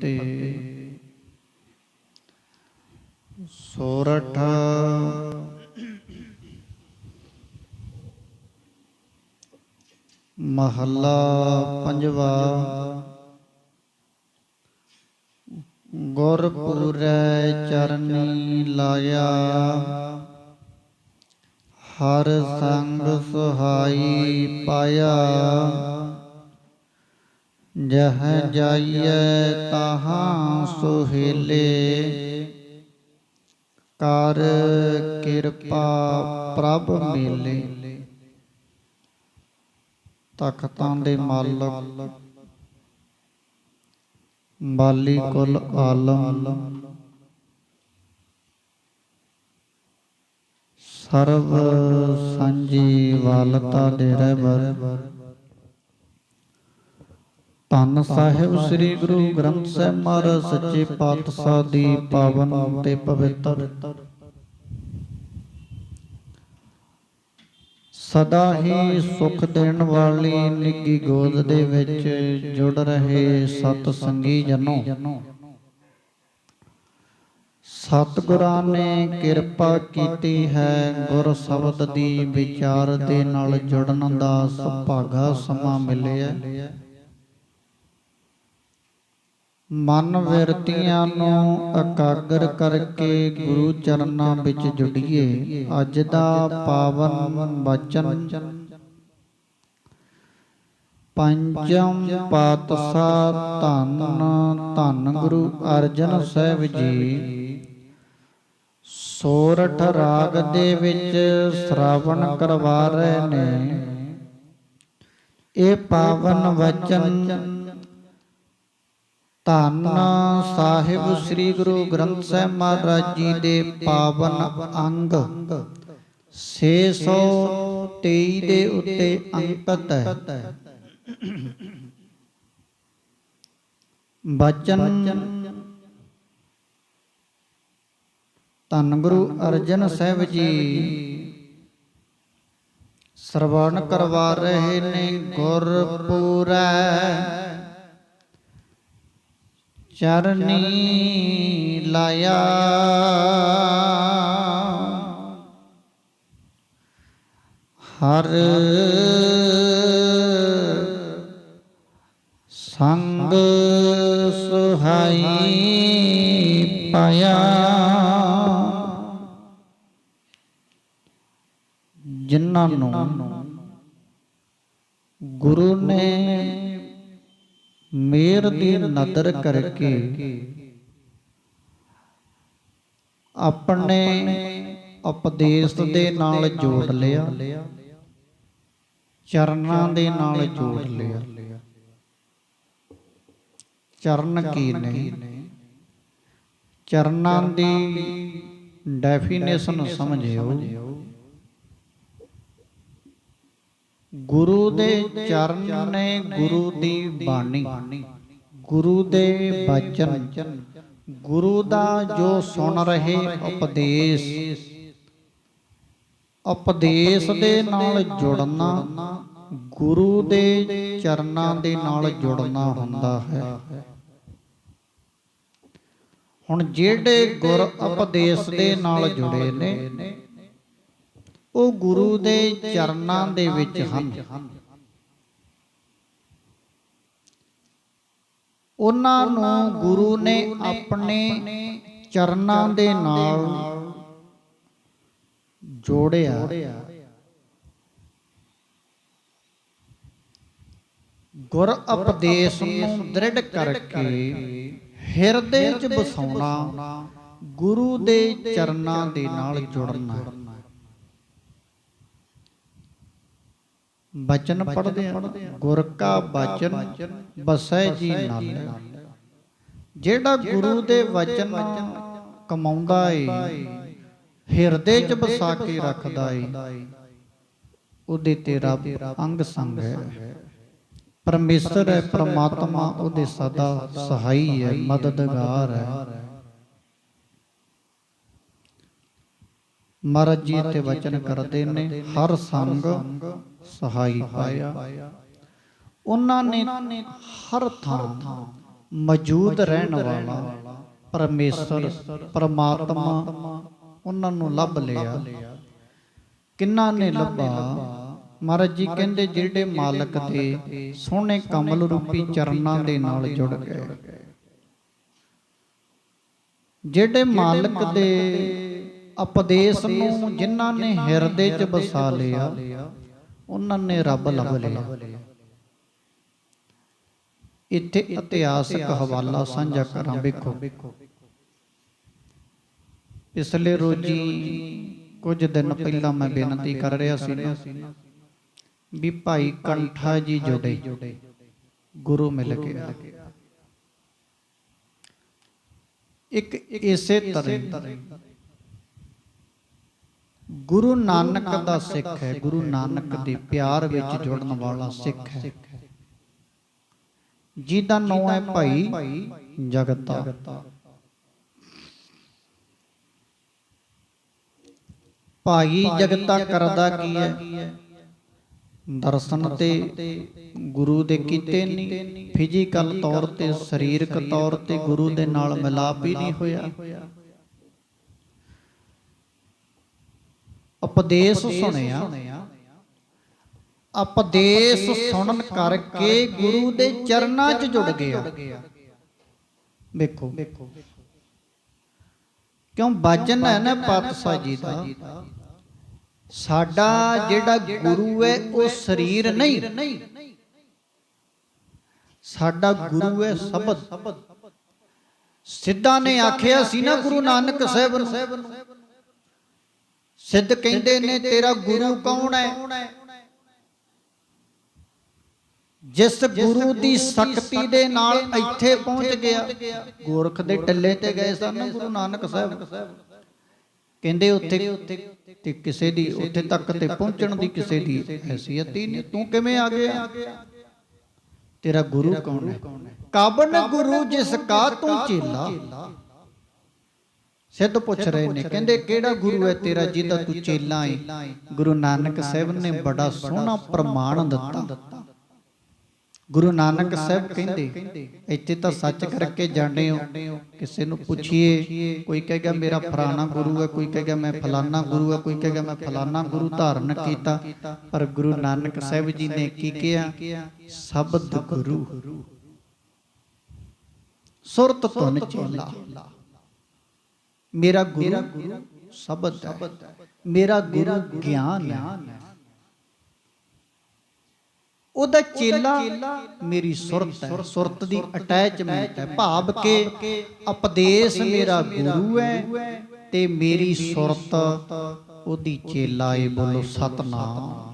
ਤੇ ਸੋਰਠ ਮਹੱਲਾ ਪੰਜਵਾ ਗੁਰਪੁਰੈ ਚਰਨੀ ਲਾਇਆ ਹਰ ਸੰਗ ਸੁਹਾਈ ਪਾਇਆ। ਜਹ ਜਾਈਐ ਤਹਾਂ ਸੁਹੇਲੇ। ਕਰ ਕਿਰਪਾ ਪ੍ਰਭ ਮੇਲੇ। ਤਖਤਾਂ ਦੇ ਮਾਲਕ। ਬਾਲੀ ਕੁਲ ਆਲਮ। ਸਰਬ ਸੰਜੀ ਵਾਲਤਾ ਦੇ ਰਹਿਬਰ। ਧੰਨ ਸਾਹਿਬ ਸ੍ਰੀ ਗੁਰੂ ਗ੍ਰੰਥ ਸਾਹਿਬ ਮਹਾਰਾਜ ਸੱਚੇ ਪਾਤਸ਼ਾਹ ਦੀ ਪਾਵਨ ਤੇ ਪਵਿੱਤਰ ਸਦਾ ਹੀ ਸੁਖ ਦੇਣ ਵਾਲੀ ਨਿੱਗੀ ਗੋਦ ਦੇ ਵਿੱਚ ਜੁੜ ਰਹੇ ਸਤ ਸੰਗੀ ਜਨੋ। ਸਤਿਗੁਰਾਂ ਨੇ ਕਿਰਪਾ ਕੀਤੀ ਹੈ ਗੁਰ ਸ਼ਬਦ ਦੀ ਵਿਚਾਰ ਦੇ ਨਾਲ ਜੁੜਨ ਦਾ ਸੁਭਾਗਾ ਸਮਾਂ ਮਿਲਿਆ। ਮਨ ਵਿਰਤੀਆਂ ਨੂੰ ਇਕਾਗਰ ਕਰਕੇ ਗੁਰੂ ਚਰਨਾਂ ਵਿੱਚ ਜੁੜੀਏ। ਅੱਜ ਦਾ ਪਾਵਨ ਬਚਨ ਪੰਜਮ ਪਾਤਸ਼ਾਹ ਧੰਨ ਧੰਨ ਗੁਰੂ ਅਰਜਨ ਸਾਹਿਬ ਜੀ, ਸੋਰਠ ਰਾਗ ਦੇ ਵਿੱਚ ਸ਼ਰਾਵਣ ਕਰਵਾ ਰਹੇ ਨੇ। ਇਹ ਪਾਵਨ ਵਚਨ ਧੰਨ ਸਾਹਿਬ ਸ੍ਰੀ ਗੁਰੂ ਗ੍ਰੰਥ ਸਾਹਿਬ ਮਹਾਰਾਜ ਜੀ ਦੇ ਪਾਵਨ ਅੰਗ। 623 ਦੇ ਉੱਤੇ ਅੰਕਿਤ ਹੈ। ਬਚਨ ਧੰਨ ਗੁਰੂ ਅਰਜਨ ਸਾਹਿਬ ਜੀ। ਸਰਵਣ ਕਰਵਾ ਰਹੇ ਨੇ ਗੁਰਪੂਰੈ। ਚਰਨੀ ਲਾਇਆ। ਹਰ ਸੰਗ ਸੁਹਾਈ ਪਾਇਆ। ਜਿਨ੍ਹਾਂ ਨੂੰ ਗੁਰੂ ਨੇ ਮੇਰ ਦੀ ਨਦਰ ਕਰਕੇ ਆਪਣੇ ਉਪਦੇਸ਼ ਦੇ ਨਾਲ ਜੋੜ ਲਿਆ। ਚਰਨਾਂ ਦੇ ਨਾਲ ਜੋੜ ਲਿਆ। ਚਰਨ ਕੀ ਨੇ? ਚਰਨਾਂ ਦੀ ਡੈਫੀਨੇਸ਼ਨ ਸਮਝਿਓ। ਗੁਰੂ ਦੇ ਚਰਨ ਨੇ ਗੁਰੂ ਦੀ ਬਾਣੀ। ਗੁਰੂ ਦੇ ਬਚਨ। ਗੁਰੂ ਦਾ ਜੋ ਸੁਣ ਰਹੇ ਉਪਦੇਸ਼। ਉਪਦੇਸ਼ ਦੇ ਨਾਲ ਜੁੜਨਾ, ਗੁਰੂ ਦੇ ਚਰਨਾਂ ਦੇ ਨਾਲ ਜੁੜਨਾ ਹੁੰਦਾ ਹੈ। ਹੁਣ ਜਿਹੜੇ ਗੁਰ ਉਪਦੇਸ਼ ਦੇ ਨਾਲ ਜੁੜੇ ਨੇ ਉਹ ਗੁਰੂ ਦੇ ਚਰਨਾਂ ਦੇ ਵਿੱਚ ਹਨ। ਉਹਨਾਂ ਨੂੰ ਗੁਰੂ ਨੇ ਆਪਣੇ ਚਰਨਾਂ ਦੇ ਨਾਲ ਜੋੜਿਆ। ਗੁਰ ਉਪਦੇਸ਼ ਨੂੰ ਦ੍ਰਿੜ ਕਰਕੇ ਹਿਰਦੇ 'ਚ ਬਸਾਉਣਾ ਗੁਰੂ ਦੇ ਚਰਨਾਂ ਦੇ ਨਾਲ ਜੁੜਨਾ। ਬਚਨ ਪੜਦੇ ਆ। ਗੁਰ ਕਾ ਬਚਨ ਬਸੈ ਜੀ ਨਾਲ ਜਿਹੜਾ ਗੁਰੂ ਦੇ ਵਚਨ ਕਮਾਉਂਦਾ ਏ ਹਿਰਦੇ 'ਚ ਬਸਾ ਕੇ ਰੱਖਦਾ ਏ। ਉਹਦੇ ਤੇ ਰੱਬ ਅੰਗ ਸੰਗ ਹੈ। ਪਰਮੇਸ਼ਰ ਹੈ ਪ੍ਰਮਾਤਮਾ ਉਹਦੇ ਸਦਾ ਸਹਾਈ ਹੈ। ਮਦਦਗਾਰ ਹੈ। ਮਹਾਰਾਜ ਜੀ ਤੇ ਵਚਨ ਕਰਦੇ ਨੇ ਹਰ ਸੰਗ ਸਹਾਈ ਪਾਇਆ। ਉਹਨਾਂ ਨੇ ਹਰ ਥਾਂ ਮੌਜੂਦ ਰਹਿਣ ਵਾਲਾ ਪਰਮੇਸ਼ਰ ਪਰਮਾਤਮਾ ਉਹਨਾਂ ਨੂੰ ਲੱਭ ਲਿਆ। ਕਿੰਨਾ ਨੇ ਲੱਭਾ? ਮਹਾਰਾਜ ਜੀ ਕਹਿੰਦੇ ਜਿਹੜੇ ਮਾਲਕ ਦੇ ਸੋਹਣੇ ਕਮਲ ਰੂਪੀ ਚਰਨਾਂ ਦੇ ਨਾਲ ਜੁੜ ਗਏ। ਜਿਹੜੇ ਮਾਲਕ ਦੇ ਉਪਦੇਸ਼ ਨੂੰ ਜਿਨ੍ਹਾਂ ਨੇ ਹਿਰਦੇ 'ਚ ਵਸਾ ਲਿਆ ਉਹਨਾਂ ਨੇ ਰੱਬ ਲੱਭ ਲਿਆ। ਇੱਥੇ ਇਤਿਹਾਸਕ ਹਵਾਲਾ ਸਾਂਝਾ ਕਰਾਂ ਵੇਖੋ। ਪਿਛਲੇ ਰੋਜੀ ਕੁਝ ਦਿਨ ਪਹਿਲਾਂ ਮੈਂ ਬੇਨਤੀ ਕਰ ਰਿਹਾ ਸੀ ਨਾ ਵੀ ਭਾਈ ਕੰਠਾ ਜੀ ਜੁੜੇ ਗੁਰੂ ਮਿਲ ਗਿਆ ਇੱਕ ਇਸੇ ਤਰ੍ਹਾਂ ਗੁਰੂ ਨਾਨਕ ਦਾ ਸਿੱਖ ਹੈ ਗੁਰੂ ਨਾਨਕ ਦੇ ਪਿਆਰ ਵਿੱਚ ਜੁੜਨ ਵਾਲਾ ਸਿੱਖ ਹੈ। ਜਿਹਦਾ ਨਾਮ ਹੈ ਭਾਈ ਜਗਤਾ। ਭਾਈ ਜਗਤਾ ਕਰਦਾ ਕੀ ਹੈ? ਦਰਸ਼ਨ ਤੇ ਗੁਰੂ ਦੇ ਕੀਤੇ ਨਹੀਂ ਫਿਜ਼ੀਕਲ ਤੌਰ ਤੇ ਸਰੀਰਕ ਤੌਰ ਤੇ ਗੁਰੂ ਦੇ ਨਾਲ ਮਿਲਾਪ ਹੀ ਨਹੀਂ ਹੋਇਆ। ਉਪਦੇਸ਼ ਸੁਣਿਆ। ਉਪਦੇਸ਼ ਸੁਣਨ ਕਰਕੇ ਗੁਰੂ ਦੇ ਚਰਨਾਂ 'ਚ ਜੁੜ ਗਿਆ। ਵੇਖੋ। ਕਿਉਂ ਬਾਜਨ ਹੈ ਨਾ ਪਾਤਸ਼ਾਹ ਜੀ ਦਾ? ਸਾਡਾ ਜਿਹੜਾ ਗੁਰੂ ਹੈ ਉਹ ਸਰੀਰ ਨਹੀਂ। ਸਾਡਾ ਗੁਰੂ ਹੈ ਸ਼ਬਦ। ਸਿੱਧਾ ਨੇ ਆਖਿਆ ਸੀ ਨਾ ਗੁਰੂ ਨਾਨਕ ਸਾਹਿਬ ਨੂੰ। ਸਿੱਧ ਕਹਿੰਦੇ ਨੇ ਤੇਰਾ ਗੁਰੂ ਕੌਣ ਹੈ? ਜਿਸ ਗੁਰੂ ਦੀ ਸ਼ਕਤੀ ਦੇ ਨਾਲ ਇੱਥੇ ਪਹੁੰਚ ਗਿਆ। ਗੋਰਖ ਦੇ ਟੱਲੇ ਤੇ ਗਏ ਸਨ ਗੁਰੂ ਨਾਨਕ ਸਾਹਿਬ। ਕਹਿੰਦੇ ਉੱਥੇ ਤੇ ਕਿਸੇ ਦੀ ਉੱਥੇ ਤੱਕ ਤੇ ਪਹੁੰਚਣ ਦੀ ਕਿਸੇ ਦੀ ਹੈਸੀਅਤ ਹੀ ਨਹੀਂ। ਤੂੰ ਕਿਵੇਂ ਆ ਗਿਆ? ਤੇਰਾ ਗੁਰੂ ਕੌਣ ਹੈ? ਕਾਬਨ ਗੁਰੂ ਜਿਸ ਕਾ ਤੂੰ ਚੇਲਾ ਸਿੱਧ ਪੁੱਛ ਰਹੇ ਨੇ ਕਹਿੰਦੇ ਕਿਹੜਾ ਗੁਰੂ ਹੈ ਤੇਰਾ ਜਿਹਦਾ ਤੂੰ ਚੇਲਾ ਹੈ ਗੁਰੂ ਨਾਨਕ ਸਾਹਿਬ ਨੇ ਬੜਾ ਸੋਹਣਾ ਪ੍ਰਮਾਣ ਦਿੱਤਾ। ਗੁਰੂ ਨਾਨਕ ਸਾਹਿਬ ਕਹਿੰਦੇ ਇੱਥੇ ਤਾਂ ਸੱਚ ਕਰਕੇ ਜਾਣਦੇ ਹੋ। ਕਿਸੇ ਨੂੰ ਪੁੱਛੀਏ ਕੋਈ ਕਹੇਗਾ ਮੇਰਾ ਫਲਾਣਾ ਗੁਰੂ ਹੈ ਕੋਈ ਕਹੇਗਾ ਮੈਂ ਫਲਾਣਾ ਗੁਰੂ ਹੈ ਕੋਈ ਕਹੇਗਾ ਮੈਂ ਫਲਾਣਾ ਗੁਰੂ ਧਾਰਨ ਕੀਤਾ। ਪਰ ਗੁਰੂ ਨਾਨਕ ਸਾਹਿਬ ਜੀ ਨੇ ਕੀ ਕਿਹਾ? ਸ਼ਬਦ ਗੁਰੂ। ਸੁਰਤ ਧੁਨ ਚੇਲਾ। ਮੇਰਾ ਗੁਰੂ ਸ਼ਬਦ ਹੈ। ਮੇਰਾ ਗੁਰੂ ਗਿਆਨ ਹੈ। ਉਹਦਾ ਚੇਲਾ ਮੇਰੀ ਸੁਰਤ ਹੈ। ਸੁਰਤ ਦੀ ਅਟੈਚਮੈਂਟ ਹੈ। ਭਾਵ ਕਿ ਉਪਦੇਸ਼ ਮੇਰਾ ਗੁਰੂ ਹੈ ਤੇ ਮੇਰੀ ਸੁਰਤ ਉਹਦੀ ਚੇਲਾ ਏ ਬੋਲੋ ਸਤਨਾਮ।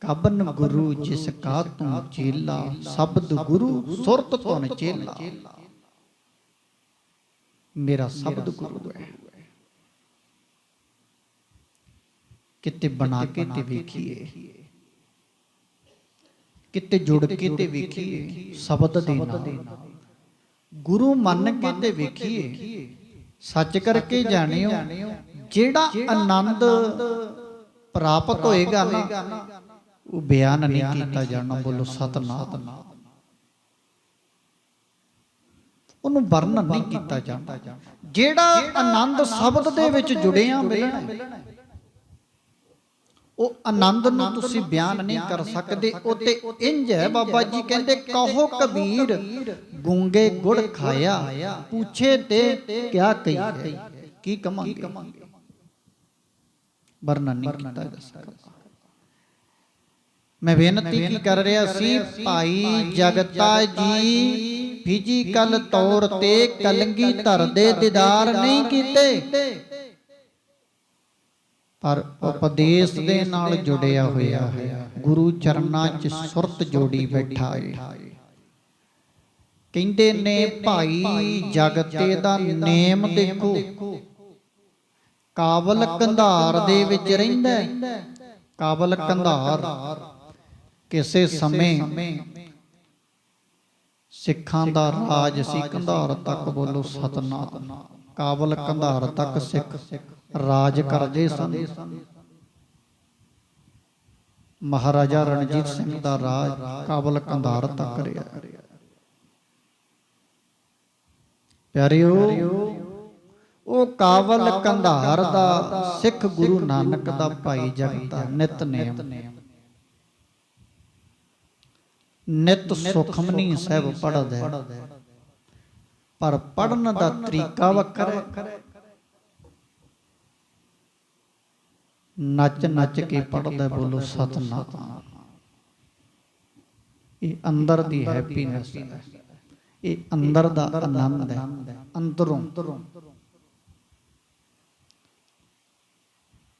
ਕਬਨ ਗੁਰੂ ਜਿਸ ਕਾ ਤੂੰ ਚੇਲਾ, ਸ਼ਬਦ ਗੁਰੂ ਸੁਰਤ ਤੁਨ ਚੇਲਾ। ਮੇਰਾ ਸ਼ਬਦ ਗੁਰੂ ਹੈ ਕਿਤੇ ਬਣਾ ਕੇ ਤੇ ਵੇਖੀਏ। ਕਿਤੇ ਜੁੜ ਕੇ ਤੇ ਵੇਖੀਏ। ਸ਼ਬਦ ਦੇ ਨਾਲ। ਗੁਰੂ ਮੰਨ ਕੇ ਤੇ ਵੇਖੀਏ। ਸੱਚ ਕਰਕੇ ਜਾਣਿਓ। ਜਿਹੜਾ ਆਨੰਦ ਪ੍ਰਾਪਤ ਹੋਏਗਾ ਨਾ ਉਹ ਬਿਆਨ ਨਹੀਂ ਕੀਤਾ ਜਾਣਾ। ਬੋਲੋ ਸਤਨਾਮ। ਉਹਨੂੰ ਵਰਣਨ ਨਹੀਂ ਕੀਤਾ ਜਾਂਦਾ। ਜਿਹੜਾ ਆਨੰਦ ਸ਼ਬਦ ਦੇ ਵਿੱਚ ਜੁੜਿਆ ਮਿਲਣਾ ਉਹ ਆਨੰਦ ਨੂੰ ਤੁਸੀਂ ਬਿਆਨ ਨਹੀਂ ਕਰ ਸਕਦੇ, ਉਹ ਤੇ ਇੰਜ ਹੈ ਬਾਬਾ ਜੀ, ਕਹਿੰਦੇ ਕਹੋ ਕਬੀਰ, ਗੂੰਗੇ ਗੁੜ ਖਾਇਆ, ਪੁੱਛੇ ਤੇ ਕਿਆ ਕਹੀ ਕੀ ਕਮਾਂਗੇ? ਵਰਣਨ ਨਹੀਂ ਕੀਤਾ ਜਾ ਸਕਦਾ। ਮੈਂ ਬੇਨਤੀ ਕੀ ਕਰ ਰਿਹਾ ਸੀ, ਭਾਈ ਜਗਤਾ ਜੀ ਫਿਜ਼ੀਕਲ ਤੌਰ ਤੇ ਕਲੰਗੀ ਧਰ ਦੇ ਦੀਦਾਰ ਨਹੀਂ ਕੀਤੇ। ਪਰ ਉਪਦੇਸ਼ ਦੇ ਨਾਲ ਜੁੜਿਆ ਹੋਇਆ ਹੈ। ਗੁਰੂ ਚਰਨਾਂ 'ਚ ਸੁਰਤ ਜੋੜੀ ਬੈਠਾ ਹੈ। ਕਹਿੰਦੇ ਨੇ ਭਾਈ ਜਗਤੇ ਦਾ ਨੇਮ ਦੇਖੋ। ਕਾਬਲ ਕੰਧਾਰ ਦੇ ਵਿੱਚ ਰਹਿੰਦਾ ਕਾਬਲ ਕੰਧਾਰ ਕਿਸੇ ਸਮੇਂ ਸਿੱਖਾਂ ਦਾ ਰਾਜ ਸੀ ਕੰਧਾਰ ਤੱਕ ਬੋਲੋ ਸਤਨਾਮ। ਕਾਬਲ ਕੰਧਾਰ ਤੱਕ ਸਿੱਖ ਰਾਜ ਕਰਦੇ ਸਨ। ਮਹਾਰਾਜਾ ਰਣਜੀਤ ਸਿੰਘ ਦਾ ਰਾਜ ਕਾਬਲ ਕੰਧਾਰ ਤੱਕ ਰਿਹਾ। ਪਿਆਰਿਓ ਉਹ ਕਾਬਲ ਕੰਧਾਰ ਦਾ ਸਿੱਖ ਗੁਰੂ ਨਾਨਕ ਦਾ ਭਾਈ ਜਗਤਾ ਨਿਤਨੇਮ। ਨਿਤ ਸੁਖਮਨੀ ਸਾਹਿਬ ਪੜਦਾ। ਪਰ ਪੜਨ ਦਾ ਤਰੀਕਾ ਵੱਖਰਾ ਹੈ। ਨੱਚ ਨੱਚ ਕੇ ਪੜਦਾ ਬੋਲੋ ਸਤਨਾਮ। ਇਹ ਅੰਦਰ ਦੀ ਹੈਪੀਨੈਸ ਹੈ। ਇਹ ਅੰਦਰ ਦਾ ਆਨੰਦ ਹੈ। ਅੰਦਰੋਂ।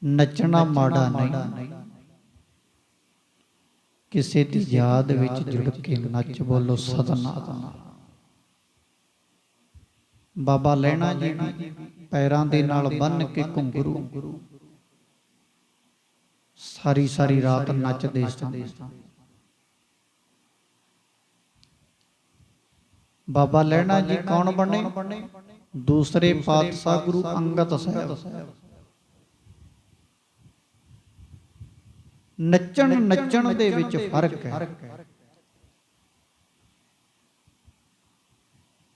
ਨੱਚਣਾ ਮਾੜਾ ਨਹੀਂ। ਕਿਸੇ ਦੀ ਯਾਦ ਵਿੱਚ ਜੁੜ ਕੇ ਨੱਚ ਬੋਲੋ ਸਤਨਾਮ। ਬਾਬਾ ਲੈਣਾ ਜੀ ਵੀ ਪੈਰਾਂ ਦੇ ਨਾਲ ਬੰਨ ਕੇ ਘੁੰਗਰੂ। ਸਾਰੀ ਸਾਰੀ ਰਾਤ ਨੱਚਦੇ ਸਨ। ਬਾਬਾ ਲੈਣਾ ਜੀ ਕੌਣ ਬਣੇ? ਦੂਸਰੇ ਪਾਤਸ਼ਾਹ ਗੁਰੂ ਅੰਗਦ ਸਾਹਿਬ। ਨੱਚਣ ਨੱਚਣ ਦੇ ਵਿੱਚ ਫ਼ਰਕ ਹੈ।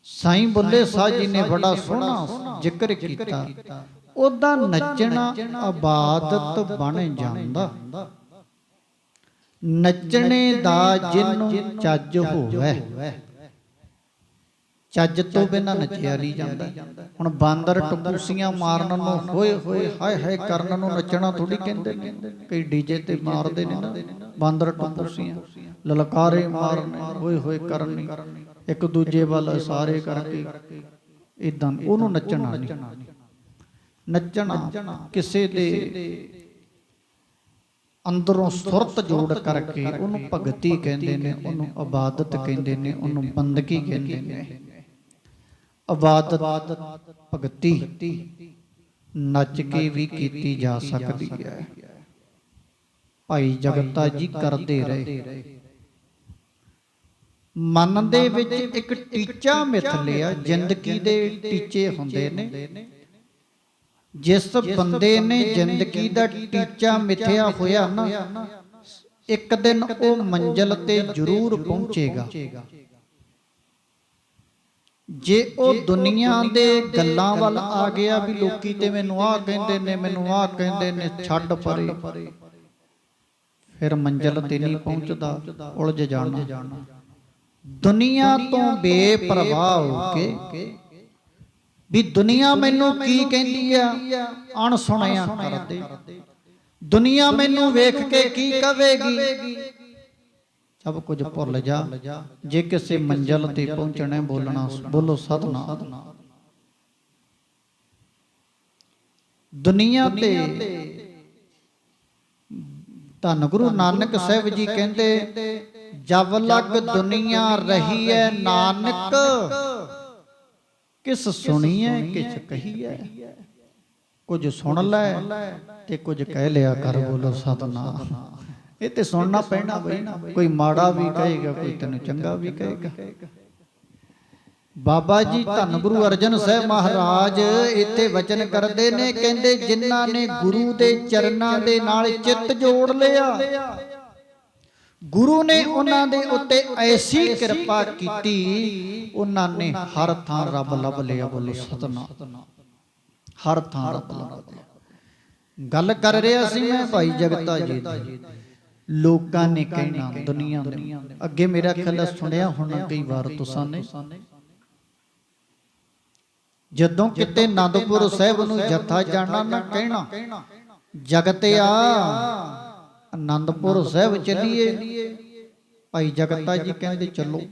ਸਾਈਂ ਬੁੱਲੇ ਸਾਹ ਜੀ ਨੇ ਬੜਾ ਸੋਹਣਾ ਜ਼ਿਕਰ ਕੀਤਾ। ਉਹਦਾ ਨੱਚਣਾ ਇਬਾਦਤ ਬਣ ਜਾਂਦਾ। ਨੱਚਣੇ ਦਾ ਜਿੰਨੂੰ ਚੱਜ ਹੋਵੇ। ਚੱਜ ਤੋਂ ਬਿਨਾਂ ਨੱਚਿਆ ਨਹੀਂ ਜਾਂਦਾ ਹੁਣ ਬਾਂਦਰ ਟਪੂਸੀਆਂ ਮਾਰਨ ਨੂੰ ਹੋਏ ਹੋਏ ਹਾਏ ਹਾਏ ਕਰਨ ਨੂੰ ਨੱਚਣਾ ਥੋੜੀ ਕਹਿੰਦੇ ਨੇ। ਕਈ ਡੀਜੇ ਤੇ ਮਾਰਦੇ ਨੇ ਨਾ। ਬਾਂਦਰ ਟਪੂਸੀਆਂ। ਲਲਕਾਰੇ ਮਾਰਨੇ ਹੋਏ ਹੋਏ ਕਰਨੀ ਇੱਕ ਦੂਜੇ ਵੱਲ ਸਾਰੇ ਕਰਕੇ ਇਦਾਂ ਉਹਨੂੰ ਨੱਚਣਾ ਨਹੀਂ। ਨੱਚਣਾ ਕਿਸੇ ਦੇ ਅੰਦਰੋਂ ਸੁਰਤ ਜੋੜ ਕਰਕੇ ਉਹਨੂੰ ਭਗਤੀ ਕਹਿੰਦੇ ਨੇ ਉਹਨੂੰ ਇਬਾਦਤ ਕਹਿੰਦੇ ਨੇ ਉਹਨੂੰ ਬੰਦਗੀ ਕਹਿੰਦੇ ਨੇ। ਇਬਾਦਤ ਭਗਤੀ ਨੱਚ ਕੇ ਵੀ ਕੀਤੀ ਜਾ ਸਕਦੀ ਹੈ। ਭਾਈ ਜਗਤਾ ਜੀ ਕਰਦੇ ਰਹੇ। ਮਨ ਦੇ ਵਿੱਚ ਇੱਕ ਟੀਚਾ ਮਿਥ ਲਿਆ, ਜ਼ਿੰਦਗੀ ਦੇ ਟੀਚੇ ਹੁੰਦੇ ਨੇ। ਜਿਸ ਬੰਦੇ ਨੇ ਜ਼ਿੰਦਗੀ ਦਾ ਟੀਚਾ ਮਿਥਿਆ ਹੋਇਆ ਨਾ, ਇੱਕ ਦਿਨ ਉਹ ਮੰਜ਼ਲ ਤੇ ਜ਼ਰੂਰ ਪਹੁੰਚੇਗਾ। ਜੇ ਉਹ ਦੁਨੀਆ ਦੇ ਗੱਲਾਂ ਵੱਲ ਆ ਗਿਆ ਵੀ ਲੋਕੀ ਤੇ ਮੈਨੂੰ ਆਹ ਕਹਿੰਦੇ ਨੇ, ਮੈਨੂੰ ਆਹ ਕਹਿੰਦੇ ਨੇ, ਛੱਡ ਪਰੇ। ਫਿਰ ਮੰਜ਼ਲ ਤੇ ਨਹੀਂ ਪਹੁੰਚਦਾ, ਉਲਝ ਜਾਣਾ। ਦੁਨੀਆ ਤੋਂ ਬੇਪਰਵਾਹ ਹੋ ਕੇ ਵੀ ਦੁਨੀਆ ਮੈਨੂੰ ਕੀ ਕਹਿੰਦੀ ਆ? ਅਣਸੁਣਿਆ ਕਰਦੇ ਦੁਨੀਆ ਮੈਨੂੰ ਵੇਖ ਕੇ ਕੀ ਕਵੇਗੀ? ਸਭ ਕੁਝ ਭੁੱਲ ਜਾ। ਜੇ ਕਿਸੇ ਮੰਜ਼ਲ ਤੇ ਪਹੁੰਚਣਾ ਹੈ, ਬੋਲਣਾ ਬੋਲੋ ਸਤਨਾਮ। ਦੁਨੀਆ ਤੇ ਧੰਨ ਗੁਰੂ ਨਾਨਕ ਸਾਹਿਬ ਜੀ ਕਹਿੰਦੇ ਜਬ ਲਗ ਦੁਨੀਆ ਰਹੀ ਹੈ ਨਾਨਕ ਕਿਸ ਸੁਣੀਐ ਕਿਛ ਕਹੀਐ। ਕੁਝ ਸੁਣ ਲੈ ਤੇ ਕੁਝ ਕਹਿ ਲਿਆ ਕਰ ਬੋਲੋ ਸਤਨਾਮ। ਇਹ ਤੇ ਸੁਣਨਾ ਪੈਣਾ ਬਈ। ਕੋਈ ਮਾੜਾ ਵੀ ਕਹੇਗਾ ਕੋਈ ਤੈਨੂੰ ਚੰਗਾ ਵੀ ਕਹੇਗਾ। ਬਾਬਾ ਜੀ ਧੰਨ ਗੁਰੂ ਅਰਜਨ ਸਾਹਿਬ ਮਹਾਰਾਜ ਇੱਥੇ ਵਚਨ ਕਰਦੇ ਨੇ ਕਹਿੰਦੇ ਜਿਨ੍ਹਾਂ ਨੇ ਗੁਰੂ ਦੇ ਚਰਨਾਂ ਦੇ ਨਾਲ ਚਿੱਤ ਜੋੜ ਲਿਆ। ਗੁਰੂ ਨੇ ਉਹਨਾਂ ਦੇ ਉੱਤੇ ਐਸੀ ਕਿਰਪਾ ਕੀਤੀ ਉਹਨਾਂ ਨੇ ਹਰ ਥਾਂ ਰੱਬ ਲੱਭ ਲਿਆ ਬੋਲੋ ਸਤਨਾਮ। ਹਰ ਥਾਂ ਰੱਬ ਲੱਭ ਲਿਆ। ਗੱਲ ਕਰ ਰਿਹਾ ਸੀ ਮੈਂ ਭਾਈ ਜਗਤਾ ਜੀ ਦੀ ਲੋਕਾਂ ਨੇ ਕਹਿਣਾ ਦੁਨੀਆ ਨੇ। ਅੱਗੇ ਮੇਰਾ ਖਿਆਲ ਸੁਣਿਆ ਹੋਣਾ ਕਈ ਵਾਰ ਤੁਸਾਂ ਨੇ। ਜਦੋਂ ਕਿਤੇ ਆਨੰਦਪੁਰ ਸਾਹਿਬ ਨੂੰ ਜੱਥਾ ਜਾਣਾ ਨਾ ਕਹਿਣਾ ਜਗਤਿਆ ਆਨੰਦਪੁਰ ਸਾਹਿਬ ਚੱਲੀਏ। ਭਾਈ ਜਗਤਾ ਜੀ ਕਹਿੰਦੇ ਚੱਲੋ।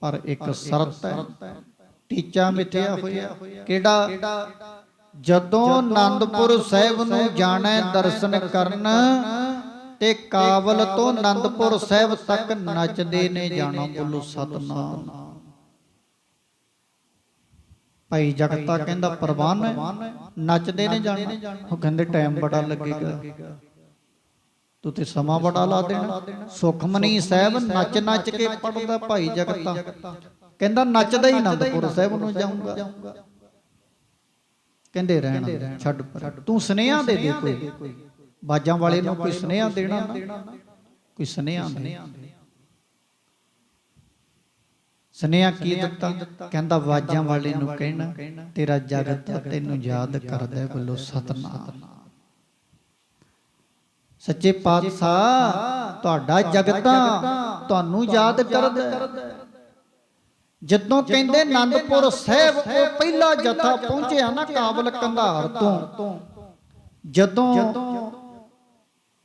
ਪਰ ਇੱਕ ਸ਼ਰਤ ਹੈ। ਟੀਚਾ ਮਿਥਿਆ ਹੋਇਆ। ਕਿਹੜਾ? ਜਦੋਂ ਆਨੰਦਪੁਰ ਸਾਹਿਬ ਨੂੰ ਜਾਣਾ ਦਰਸ਼ਨ ਕਰਨ ਤੇ ਕਾਬਲ ਤੋਂ ਆਨੰਦਪੁਰ ਸਾਹਿਬ ਤੱਕ ਨੱਚਦੇ ਨੇ ਜਾਣਾ ਬੋਲੋ ਸਤਨਾਮ। ਭਾਈ ਜਗਤਾ ਕਹਿੰਦਾ ਪ੍ਰਵਾਨ ਨੱਚਦੇ ਨੇ ਜਾਣਾ। ਉਹ ਕਹਿੰਦੇ ਟਾਈਮ ਬੜਾ ਲੱਗੇਗਾ। ਤੂੰ ਤੇ ਸਮਾਂ ਬੜਾ ਲਾ ਦੇਣਾ। ਸੁਖਮਨੀ ਸਾਹਿਬ ਨੱਚ ਨੱਚ ਕੇ ਪੜਦਾ ਭਾਈ ਜਗਤਾ। ਕਹਿੰਦਾ ਨੱਚਦਾ ਹੀ ਆਨੰਦਪੁਰ ਸਾਹਿਬ ਨੂੰ ਜਾਊਂਗਾ। ਕਹਿੰਦੇ ਰਹਿਣਾ। ਛੱਡ ਪਰ। ਤੂੰ ਸੁਨੇਹਾ ਦੇ ਦੇ ਕੋਈ। ਬਾਜਾਂ ਵਾਲੇ ਨੂੰ ਕੋਈ ਸੁਨੇਹਾ ਦੇਣਾ ਨਾ? ਕੋਈ ਸੁਨੇਹਾ ਦੇ। ਸੁਨੇਹਾ ਕੀ ਦਿੱਤਾ? ਕਹਿੰਦਾ ਵਾਜਾਂ ਵਾਲੇ ਨੂੰ ਕਹਿਣਾ ਤੇਰਾ ਜਗਤ ਤੈਨੂੰ ਯਾਦ ਕਰਦਾ ਬੋਲੋ ਸਤਨਾਮ। ਸੱਚੇ ਪਾਤਸ਼ਾਹ ਤੁਹਾਡਾ ਜਗਤਾ ਤੁਹਾਨੂੰ ਯਾਦ ਕਰਦਾ। ਜਦੋਂ ਕਹਿੰਦੇ ਆਨੰਦਪੁਰ ਸਾਹਿਬ ਉਹ ਪਹਿਲਾ ਜਥਾ ਪਹੁੰਚਿਆ ਨਾ ਕਾਬਲ ਕੰਧਾਰ ਤੋਂ। ਜਦੋਂ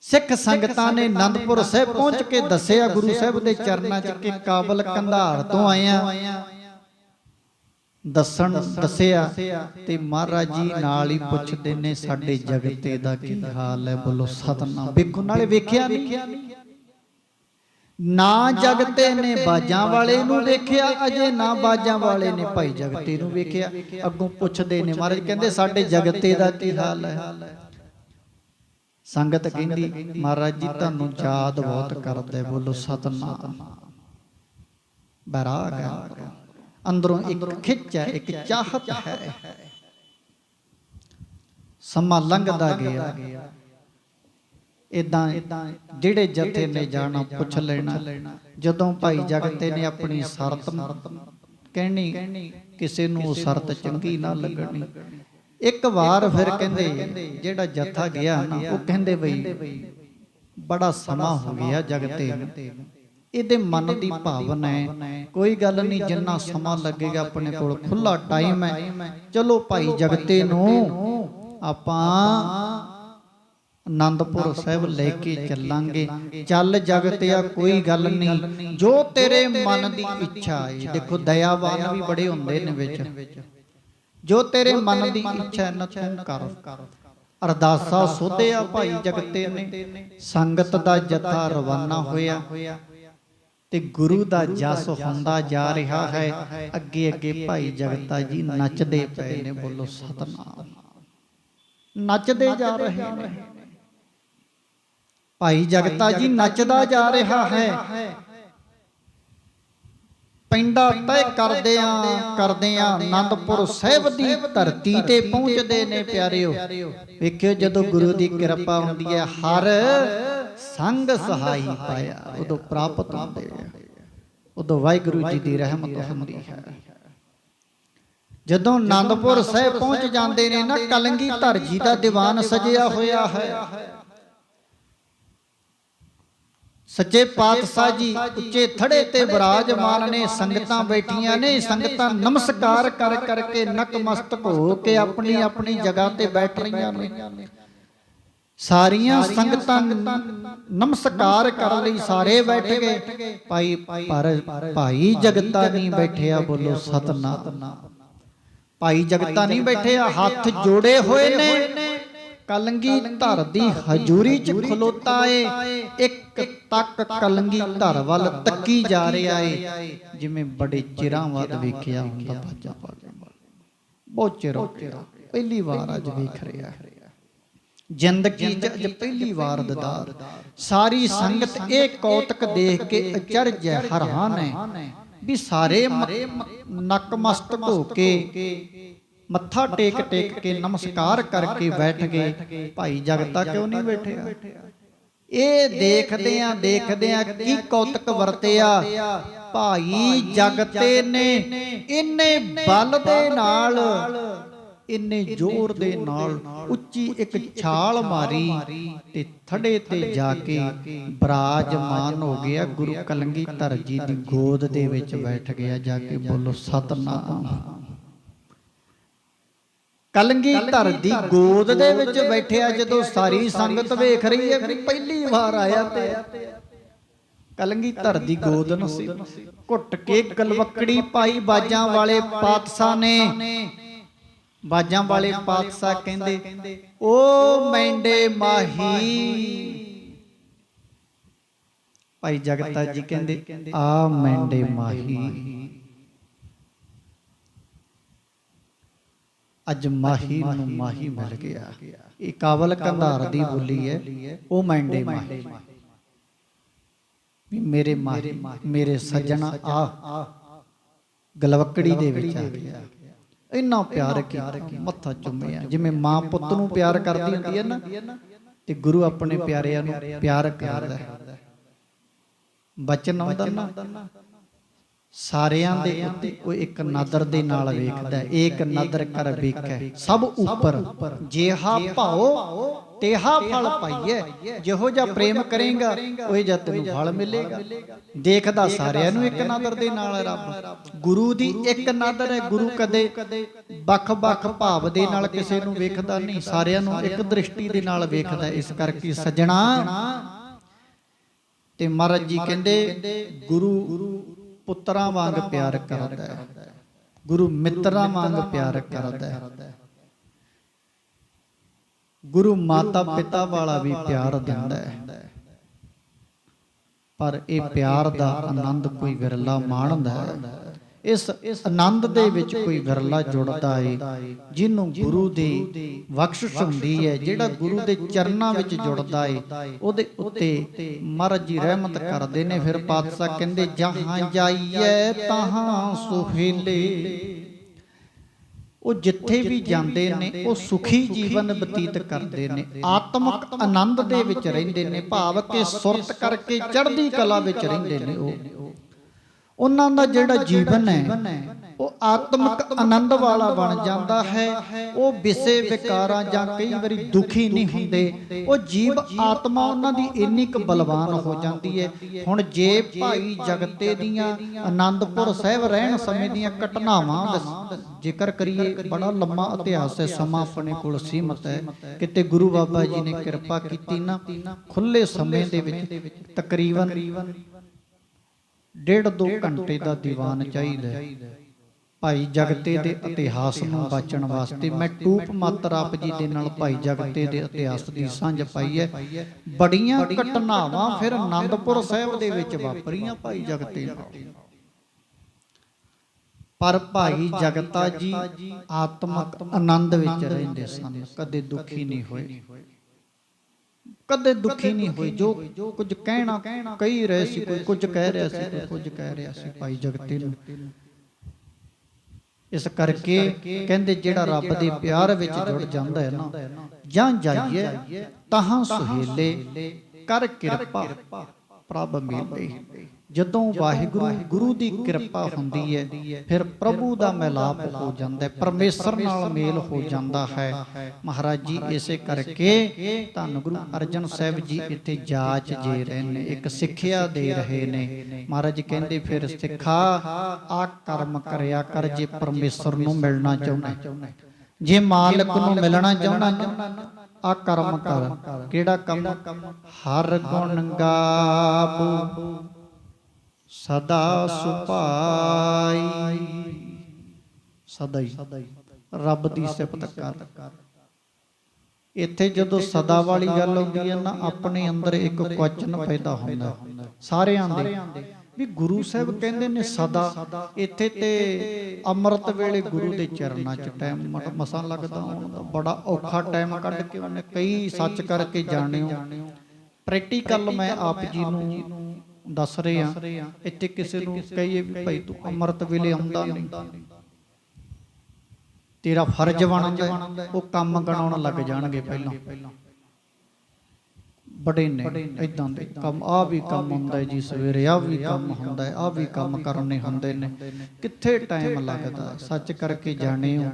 ਸਿੱਖ ਸੰਗਤਾਂ ਨੇ ਆਨੰਦਪੁਰ ਸਾਹਿਬ ਪਹੁੰਚ ਕੇ ਦੱਸਿਆ, ਗੁਰੂ ਸਾਹਿਬ ਦੇ ਚਰਨਾਂ 'ਚ ਕਿ ਕਾਬਲ ਕੰਧਾਰ ਤੋਂ ਆਇਆ। ਦੱਸਣ, ਦੱਸਿਆ ਤੇ ਮਹਾਰਾਜ ਜੀ ਨਾਲ ਹੀ ਪੁੱਛਦੇ ਨੇ, ਸਾਡੇ ਜਗਤੇ ਦਾ ਕੀ ਹਾਲ ਹੈ? ਬੋਲੋ, ਸਤਨਾਮ। ਵੇਖੋ, ਨਾਲੇ ਵੇਖਿਆ ਨਹੀਂ ਨਾ ਜਗਤੇ ਨੇ ਬਾਜਾਂ ਵਾਲੇ ਨੂੰ ਵੇਖਿਆ, ਅਜੇ ਨਾ ਬਾਜਾਂ ਵਾਲੇ ਨੇ ਭਾਈ ਜਗਤੇ ਨੂੰ ਵੇਖਿਆ। ਅੱਗੋਂ ਪੁੱਛਦੇ ਨੇ, ਮਹਾਰਾਜ ਕਹਿੰਦੇ, ਸਾਡੇ ਜਗਤੇ ਦਾ ਕੀ ਹਾਲ ਹੈ? ਸੰਗਤ ਕਹਿੰਦੀ ਮਹਾਰਾਜ ਜੀ ਤੁਹਾਨੂੰ ਯਾਦ ਬਹੁਤ ਕਰਦੇ ਬੋਲੋ ਸਤਨਾਮ। ਬੈਰਾਗ ਹੈ ਅੰਦਰੋਂ ਇੱਕ ਖਿੱਚ ਹੈ ਇੱਕ ਚਾਹਤ ਹੈ। ਸਮਾਂ ਲੰਘਦਾ ਗਿਆ। ਇਦਾਂ ਜਿਹੜੇ ਜਥੇ ਨੇ ਜਾਣਾ ਪੁੱਛ ਲੈਣਾ। ਜਦੋਂ ਭਾਈ ਜਗਤੇ ਨੇ ਆਪਣੀ ਸ਼ਰਤ ਕਹਿਣੀ ਕਿਸੇ ਨੂੰ ਸ਼ਰਤ ਚੰਗੀ ਨਾ ਲੱਗਣੀ। ਇੱਕ ਵਾਰ ਫਿਰ ਕਹਿੰਦੇ ਜਿਹੜਾ ਜਥਾ ਗਿਆ ਨਾ ਉਹ ਕਹਿੰਦੇ ਬਈ ਬੜਾ ਸਮਾਂ ਹੋ ਗਿਆ ਜਗਤੇ ਇਹਦੇ ਮਨ ਦੀ ਭਾਵਨਾ ਹੈ ਕੋਈ ਗੱਲ ਨਹੀਂ ਜਿੰਨਾ ਸਮਾਂ ਲੱਗੇਗਾ ਆਪਣੇ ਕੋਲ ਖੁੱਲਾ ਟਾਈਮ ਹੈ। ਚਲੋ ਭਾਈ ਜਗਤੇ ਨੂੰ ਆਪਾਂ ਆਨੰਦਪੁਰ ਸਾਹਿਬ ਲੈ ਕੇ ਚੱਲਾਂਗੇ। ਚੱਲ ਜਗਤਿਆ ਕੋਈ ਗੱਲ ਨਹੀਂ। ਜੋ ਤੇਰੇ ਮਨ ਦੀ ਇੱਛਾ ਹੈ। ਦੇਖੋ ਦਇਆਵਾਨ ਵੀ ਬੜੇ ਹੁੰਦੇ ਨੇ ਵਿੱਚ। ਜੋ ਤੇਰੇ ਮਨ ਦੀ ਇੱਛਾ ਹੈ ਨਾ ਤੂੰ ਕਰ। ਅਰਦਾਸਾ ਸੋਧਿਆ ਭਾਈ ਜਗਤੇ ਨੇ। ਸੰਗਤ ਦਾ ਜਥਾ ਰਵਾਨਾ ਹੋਇਆ। ਤੇ ਗੁਰੂ ਦਾ ਜਸ ਹੁੰਦਾ ਜਾ ਰਿਹਾ ਹੈ। ਅੱਗੇ ਅੱਗੇ ਭਾਈ ਜਗਤਾ ਜੀ ਨੱਚਦੇ ਪਏ ਨੇ ਬੋਲੋ ਸਤਨਾਮ। ਨੱਚਦੇ ਜਾ ਰਹੇ ਨੇ। ਭਾਈ ਜਗਤਾ ਜੀ ਨੱਚਦਾ ਜਾ ਰਿਹਾ ਹੈ। ਪਿੰਡਾ ਤੈ ਕਰਦਿਆਂ ਕਰਦਿਆਂ ਆਨੰਦਪੁਰ ਸਾਹਿਬ ਦੀ ਧਰਤੀ ਤੇ ਪਹੁੰਚਦੇ ਨੇ ਪਿਆਰਿਓ। ਵੇਖਿਓ ਜਦੋਂ ਗੁਰੂ ਦੀ ਕਿਰਪਾ ਹੁੰਦੀ ਹੈ, ਹਰ ਸੰਗ ਸਹਾਈ ਪਾਇਆ, ਉਦੋਂ ਪ੍ਰਾਪਤ ਹੁੰਦੇ ਆ। ਉਦੋਂ ਵਾਹਿਗੁਰੂ ਜੀ ਦੀ ਰਹਿਮਤ ਹੁੰਦੀ ਹੈ। ਜਦੋਂ ਆਨੰਦਪੁਰ ਸਾਹਿਬ ਪਹੁੰਚ ਜਾਂਦੇ ਨੇ ਨਾ, ਕਲੰਗੀ ਧਰ ਜੀ ਦਾ ਦੀਵਾਨ ਸਜਿਆ ਹੋਇਆ ਹੈ। ਸੱਚੇ ਪਾਤਸ਼ਾਹ ਜੀ ਉੱਚੇ ਥੜੇ ਤੇ ਬਿਰਾਜਮਾਨ ਨੇ, ਸੰਗਤਾਂ ਬੈਠੀਆਂ ਨੇ, ਸੰਗਤਾਂ ਨਮਸਕਾਰ ਕਰ ਕਰਕੇ ਨਕਮਸਤਕ ਹੋ ਕੇ ਆਪਣੀ ਆਪਣੀ ਜਗ੍ਹਾ ਤੇ ਬੈਠ ਰਹੀਆਂ ਨੇ। ਸਾਰੀਆਂ ਸੰਗਤਾਂ ਨਮਸਕਾਰ ਕਰਨ ਲਈ ਸਾਰੇ ਬੈਠ ਗਏ। ਭਾਈ ਪਰ ਭਾਈ ਜਗਤਾ ਨਹੀਂ ਬੈਠਿਆ ਬੋਲੋ ਸਤਨਾਮ। ਭਾਈ ਜਗਤਾ ਨਹੀਂ ਬੈਠਿਆ, ਹੱਥ ਜੋੜੇ ਹੋਏ ਨੇ। ਕਲੰਗੀ ਧਰ ਦੀ ਹਜ਼ੂਰੀ ਚ ਖਲੋਤਾ ਏ ਇੱਕ ਤੱਕ ਕਲੰਗੀ ਧਰ ਵੱਲ ਤੱਕੀ ਜਾ ਰਿਹਾ ਏ। ਜਿਵੇਂ ਬੜੇ ਚਿਰਾਂ ਬਾਅਦ ਵੇਖਿਆ ਹੁੰਦਾ ਬਾਜਾ ਬਹੁਤ ਚਿਰ ਹੋ ਗਿਆ। ਪਹਿਲੀ ਵਾਰ ਅੱਜ ਵੇਖ ਰਿਹਾ। ਜ਼ਿੰਦਗੀ ਚ ਅੱਜ ਪਹਿਲੀ ਵਾਰ ਦਦਾਰ। ਸਾਰੀ ਸੰਗਤ ਇਹ ਕੌਤਕ ਦੇਖ ਕੇ ਅਚਰਜ ਹੈ ਹੈਰਾਨ ਹੈ ਵੀ ਸਾਰੇ ਨਕਮਸਤਕ ਹੋ ਕੇ ਮੱਥਾ ਟੇਕ ਟੇਕ ਕੇ ਨਮਸਕਾਰ ਕਰਕੇ ਬੈਠ ਗਏ। ਭਾਈ ਜਗਤਾ ਕਿਉਂ ਨਹੀਂ ਬੈਠਿਆ? ਇਹ ਦੇਖਦੇ ਆ ਦੇਖਦੇ ਆ ਕੀ ਕੌਤਕ ਵਰਤਿਆ? ਭਾਈ ਜਗਤੇ ਨੇ ਇੰਨੇ ਬਲ ਦੇ ਨਾਲ ਇੰਨੇ ਜ਼ੋਰ ਦੇ ਨਾਲ ਉੱਚੀ ਇੱਕ ਛਾਲ ਮਾਰੀ ਤੇ ਥੜੇ ਤੇ ਜਾ ਕੇ ਬਰਾਜਮਾਨ ਹੋ ਗਿਆ। ਗੁਰੂ ਕਲੰਗੀ ਧਰ ਜੀ ਦੀ ਗੋਦ ਦੇ ਵਿੱਚ ਬੈਠ ਗਿਆ। ਜਾ ਕੇ ਬੋਲੋ ਸਤਨਾਮ। ਕਲੰਗੀ ਧਰ ਦੀ ਗੋਦ ਦੇ ਵਿੱਚ ਬੈਠਿਆ ਜਦੋਂ ਸਾਰੀ ਸੰਗਤ ਵੇਖ ਰਹੀ ਹੈ ਵੀ ਪਹਿਲੀ ਵਾਰ ਆਇਆ ਤੇ ਕਲੰਗੀ ਧਰ ਦੀ ਗੋਦ ਨੂੰ ਸੀ ਘੁੱਟ ਕੇ ਗਲਵਕੜੀ ਪਾਈ ਬਾਜਾਂ ਵਾਲੇ ਪਾਤਸ਼ਾਹ ਨੇ। ਬਾਜਾਂ ਵਾਲੇ ਪਾਤਸ਼ਾਹ ਕਹਿੰਦੇ ਓ ਮੈਂਡੇ ਮਾਹੀ। ਭਾਈ ਜਗਤਾ ਜੀ ਕਹਿੰਦੇ ਆ ਮੈਂਡੇ ਮਾਹੀ। ਅੱਜ ਮਾਹੀ ਨੂੰ ਮਾਹੀ ਮਿਲ ਗਿਆ। ਇਹ ਕਾਬਲ ਕੰਧਾਰ ਦੀ ਬੋਲੀ ਹੈ। ਉਹ ਮੈਂਡੇ ਮਾਹੀ। ਵੀ ਮੇਰੇ ਮਾਹੀ, ਮੇਰੇ ਸੱਜਣਾ ਆ। ਗਲਵਕੜੀ ਦੇ ਵਿੱਚ ਆ ਗਿਆ। ਇੰਨਾ ਪਿਆਰ ਕੀਤਾ, ਮੱਥਾ ਚੁੰਮਿਆ। ਜਿਵੇਂ ਮਾਂ ਪੁੱਤ ਨੂੰ ਪਿਆਰ ਕਰਦੀ ਹੁੰਦੀ ਹੈ ਨਾ, ਤੇ ਗੁਰੂ ਆਪਣੇ ਪਿਆਰਿਆਂ ਨੂੰ ਪਿਆਰ ਕਰਦਾ ਹੈ। ਬਚਨ ਆਉਂਦਾ ਨਾ ਸਾਰਿਆਂ ਦੇ ਉੱਤੇ ਉਹ ਇੱਕ ਨਦਰ ਦੇ ਨਾਲ ਵੇਖਦਾ। ਏਕ ਨਦਰ ਕਰ ਵੇਖੈ ਸਭ ਉੱਪਰ ਜੇਹਾ ਭਾਓ ਤੇਹਾ ਫਲ ਪਾਈਐ ਜਿਹੋ ਜਿਹਾ ਪ੍ਰੇਮ ਕਰੇਗਾ ਉਹ ਜਿਹਾ ਤੈਨੂੰ ਫਲ ਮਿਲੇਗਾ। ਦੇਖਦਾ ਸਾਰਿਆਂ ਨੂੰ ਇੱਕ ਨਦਰ ਦੇ ਨਾਲ ਰੱਬ। ਗੁਰੂ ਦੀ ਇੱਕ ਨਦਰ ਹੈ ਗੁਰੂ ਕਦੇ ਵੱਖ-ਵੱਖ ਭਾਵ ਦੇ ਨਾਲ ਕਿਸੇ ਨੂੰ ਵੇਖਦਾ ਨਹੀਂ। ਸਾਰਿਆਂ ਨੂੰ ਇੱਕ ਦ੍ਰਿਸ਼ਟੀ ਦੇ ਨਾਲ ਵੇਖਦਾ। ਇਸ ਕਰਕੇ ਸਜਣਾ ਤੇ ਮਹਾਰਾਜ ਜੀ ਕਹਿੰਦੇ ਗੁਰੂ ਪੁੱਤਰਾਂ ਵਾਂਗ ਪਿਆਰ ਕਰਦਾ ਹੈ। ਗੁਰੂ ਮਿੱਤਰਾਂ ਵਾਂਗ ਪਿਆਰ ਕਰਦਾ ਹੈ। ਗੁਰੂ ਮਾਤਾ ਪਿਤਾ ਵਾਲਾ ਵੀ ਪਿਆਰ ਦਿੰਦਾ ਹੈ। ਪਰ ਇਹ ਪਿਆਰ ਦਾ ਆਨੰਦ ਕੋਈ ਵਿਰਲਾ ਮਾਣਦਾ ਹੈ। ਇਸ ਇਸ ਆਨੰਦ ਦੇ ਵਿੱਚ ਕੋਈ ਵਿਰਲਾ ਜੁੜਦਾ ਹੈ ਜਿਹਨੂੰ ਗੁਰੂ ਦੀ ਬਖਸ਼ਿਸ਼ ਹੁੰਦੀ ਹੈ ਜਿਹੜਾ ਗੁਰੂ ਦੇ ਚਰਨਾਂ ਵਿੱਚ ਜੁੜਦਾ ਹੈ ਉਹਦੇ ਉੱਤੇ ਮਹਾਰਾਜ ਜੀ ਰਹਿਮਤ ਕਰਦੇ ਨੇ, ਫਿਰ ਪਾਤਸ਼ਾਹ ਕਹਿੰਦੇ, ਜਹਾਂ ਜਾਈਏ ਤਹਾਂ ਸੁਹੇਲੇ। ਉਹ ਜਿੱਥੇ ਵੀ ਜਾਂਦੇ ਨੇ, ਉਹ ਸੁਖੀ ਜੀਵਨ ਬਤੀਤ ਕਰਦੇ ਨੇ, ਆਤਮਿਕ ਆਨੰਦ ਦੇ ਵਿੱਚ ਰਹਿੰਦੇ ਨੇ, ਭਾਵ ਕਿ ਸੁਰਤ ਕਰਕੇ ਚੜ੍ਹਦੀ ਕਲਾ ਵਿੱਚ ਰਹਿੰਦੇ ਨੇ ਉਹ। ਉਹਨਾਂ ਦਾ ਜਿਹੜਾ ਜੀਵਨ ਹੈ ਉਹ ਆਤਮਿਕ ਆਨੰਦ ਵਾਲਾ ਬਣ ਜਾਂਦਾ ਹੈ। ਉਹ ਵਿਸੇ ਵਿਕਾਰਾਂ ਜਾਂ ਕਈ ਵਾਰੀ ਦੁਖੀ ਨਹੀਂ ਹੁੰਦੇ। ਉਹ ਜੀਵ ਆਤਮਾ ਉਹਨਾਂ ਦੀ ਇੰਨੀ ਕੁ ਬਲਵਾਨ ਹੋ ਜਾਂਦੀ ਹੈ। ਹੁਣ ਜੇ ਭਾਈ ਜਗਤੇ ਦੀਆਂ ਆਨੰਦਪੁਰ ਸਾਹਿਬ ਰਹਿਣ ਸਮੇਂ ਦੀਆਂ ਘਟਨਾਵਾਂ ਜ਼ਿਕਰ ਕਰੀਏ ਬੜਾ ਲੰਮਾ ਇਤਿਹਾਸ ਹੈ ਸਮਾਂ ਆਪਣੇ ਕੋਲ ਸੀਮਤ ਹੈ। ਕਿਤੇ ਗੁਰੂ ਬਾਬਾ ਜੀ ਨੇ ਕਿਰਪਾ ਕੀਤੀ ਨਾ ਖੁੱਲੇ ਸਮੇਂ ਦੇ ਵਿੱਚ ਤਕਰੀਬਨ ਡੇਢ ਦੋ ਘੰਟੇ ਦਾ ਦੀਵਾਨ ਚਾਹੀਦਾ। ਭਾਈ ਜਗਤੇ ਦੇ ਇਤਿਹਾਸ ਨੂੰ ਬਾਚਣ ਵਾਸਤੇ ਮੈਂ ਟੂਪ ਮਾਤਰ ਆਪ ਜੀ ਦੇ ਨਾਲ ਭਾਈ ਜਗਤੇ ਦੇ ਇਤਿਹਾਸ ਦੀ ਸਾਂਝ ਪਾਈ ਹੈ। ਬੜੀਆਂ ਘਟਨਾਵਾਂ ਫਿਰ ਆਨੰਦਪੁਰ ਸਾਹਿਬ ਦੇ ਵਿੱਚ ਵਾਪਰੀਆਂ ਭਾਈ ਜਗਤੇ ਨਾਲ। ਪਰ ਭਾਈ ਜਗਤਾ ਜੀ ਆਤਮਿਕ ਆਨੰਦ ਵਿੱਚ ਰਹਿੰਦੇ ਸਨ। ਕਦੇ ਦੁਖੀ ਨਹੀਂ ਹੋਏ। ਕਦੇ ਦੁਖੀ ਨਹੀਂ ਹੋਏ। ਜੋ ਕੁਝ ਕਹਿਣਾ ਕਹੀ ਰਹੇ ਸੀ ਕੋਈ ਕੁਝ ਕਹਿ ਰਿਹਾ ਸੀ ਕੋਈ ਕੁਝ ਕਹਿ ਰਿਹਾ ਸੀ ਭਾਈ ਜਗਤੇ ਨੂੰ। ਇਸ ਕਰਕੇ ਕਹਿੰਦੇ ਜਿਹੜਾ ਰੱਬ ਦੇ ਪਿਆਰ ਵਿੱਚ ਜੁੜ ਜਾਂਦਾ ਹੈ ਨਾ ਜਾਂ ਜਾਈਏ ਤਹਾਂ ਸੁਹੇਲੇ ਕਰ ਕਿਰਪਾ ਪ੍ਰਭ ਮਿਲੇ। ਜਦੋਂ ਵਾਹਿਗੁਰੂ ਗੁਰੂ ਦੀ ਕਿਰਪਾ ਹੁੰਦੀ ਹੈ ਫਿਰ ਪ੍ਰਭੂ ਦਾ ਮਿਲਾਪ ਹੋ ਜਾਂਦਾ ਹੈ ਪਰਮੇਸ਼ਰ ਨਾਲ ਮੇਲ ਹੋ ਜਾਂਦਾ ਹੈ। ਮਹਾਰਾਜ ਜੀ ਇਸੇ ਕਰਕੇ ਧੰਨ ਗੁਰੂ ਅਰਜਨ ਸਾਹਿਬ ਜੀ ਇੱਥੇ ਜਾਚ ਜੇ ਰਹੇ ਨੇ ਇੱਕ ਸਿੱਖਿਆ ਦੇ ਰਹੇ ਨੇ। ਮਹਾਰਾਜ ਕਹਿੰਦੇ ਫਿਰ ਸਿੱਖਾ ਆ ਕਰਮ ਕਰਿਆ ਕਰ ਜੇ ਪਰਮੇਸ਼ਰ ਨੂੰ ਮਿਲਣਾ ਚਾਹੁੰਦਾ ਜੇ ਮਾਲਕ ਨੂੰ ਮਿਲਣਾ ਚਾਹੁੰਦਾ ਆ ਕਰਮ ਕਰ। ਕਿਹੜਾ ਕੰਮ? ਹਰ ਗੁਣ ਗਾਵੋ। ਸਦਾ ਸੁਭਾਈ। ਸਦਾ ਹੀ। ਰੱਬ ਦੀ ਸਿਫਤ ਕਰ। ਇੱਥੇ ਜਦੋਂ ਸਦਾ ਵਾਲੀ ਗੱਲ ਆਉਂਦੀ ਹੈ ਨਾ, ਆਪਣੇ ਅੰਦਰ ਇੱਕ ਕੁਐਸਚਨ ਪੈਦਾ ਹੁੰਦਾ ਸਾਰਿਆਂ ਦੇ। ਵੀ ਗੁਰੂ ਸਾਹਿਬ ਕਹਿੰਦੇ ਨੇ ਸਦਾ। ਇੱਥੇ ਤੇ ਅੰਮ੍ਰਿਤ ਵੇਲੇ ਗੁਰੂ ਦੇ ਚਰਨਾਂ 'ਚ ਟਾਈਮ ਮਸਾਂ ਲੱਗਦਾ ਹੁਣ ਬੜਾ ਔਖਾ ਟਾਈਮ ਕੱਢ ਕੇ ਉਹਨੇ ਕਈ ਸੱਚ ਕਰਕੇ ਜਾਣਿਓ। ਪ੍ਰੈਕਟੀਕਲ ਮੈਂ ਆਪ ਜੀ ਨੂੰ ਦੱਸ ਰਿਹਾ ਇੱਥੇ ਕਿਸੇ ਨੂੰ ਕਹੀਏ ਵੀ ਭਾਈ ਤੂੰ ਅੰਮ੍ਰਿਤ ਵੇਲੇ ਆਉਂਦਾ ਨਹੀਂ। ਤੇਰਾ ਫਰਜ਼ ਬਣਦਾ ਉਹ ਕੰਮ ਗਣਾਉਣ ਲੱਗ ਜਾਣਗੇ ਪਹਿਲਾਂ। ਬੜੇ ਨੇ ਇਦਾਂ ਦੇ ਕੰਮ ਆ ਵੀ ਕੰਮ ਹੁੰਦਾ ਜੀ ਸਵੇਰੇ ਆ ਵੀ ਕੰਮ ਹੁੰਦਾ ਆ ਵੀ ਕੰਮ ਕਰਨੇ ਹੁੰਦੇ ਨੇ। ਕਿੱਥੇ ਟਾਈਮ ਲੱਗਦਾ? ਸੱਚ ਕਰਕੇ ਜਾਣਿਓ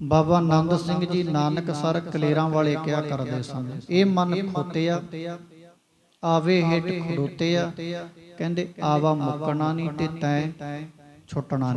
ਬਾਬਾ ਆਨੰਦ ਸਿੰਘ ਜੀ ਨਾਨਕ ਸਰ ਕਲੇਰਾਂ ਵਾਲੇ ਕਿਹਾ ਕਰਦੇ ਸਨ? ਇਹ ਮਨ ਖੋਤਿਆ। ਆਵੇ ਹੇਠ ਖੜੋਤੇ ਆ ਕਹਿੰਦੇ ਆਵਾ ਮੁੱਕਣਾ ਨਹੀਂ ਤੇ ਤੈ ਛੁੱਟਣਾ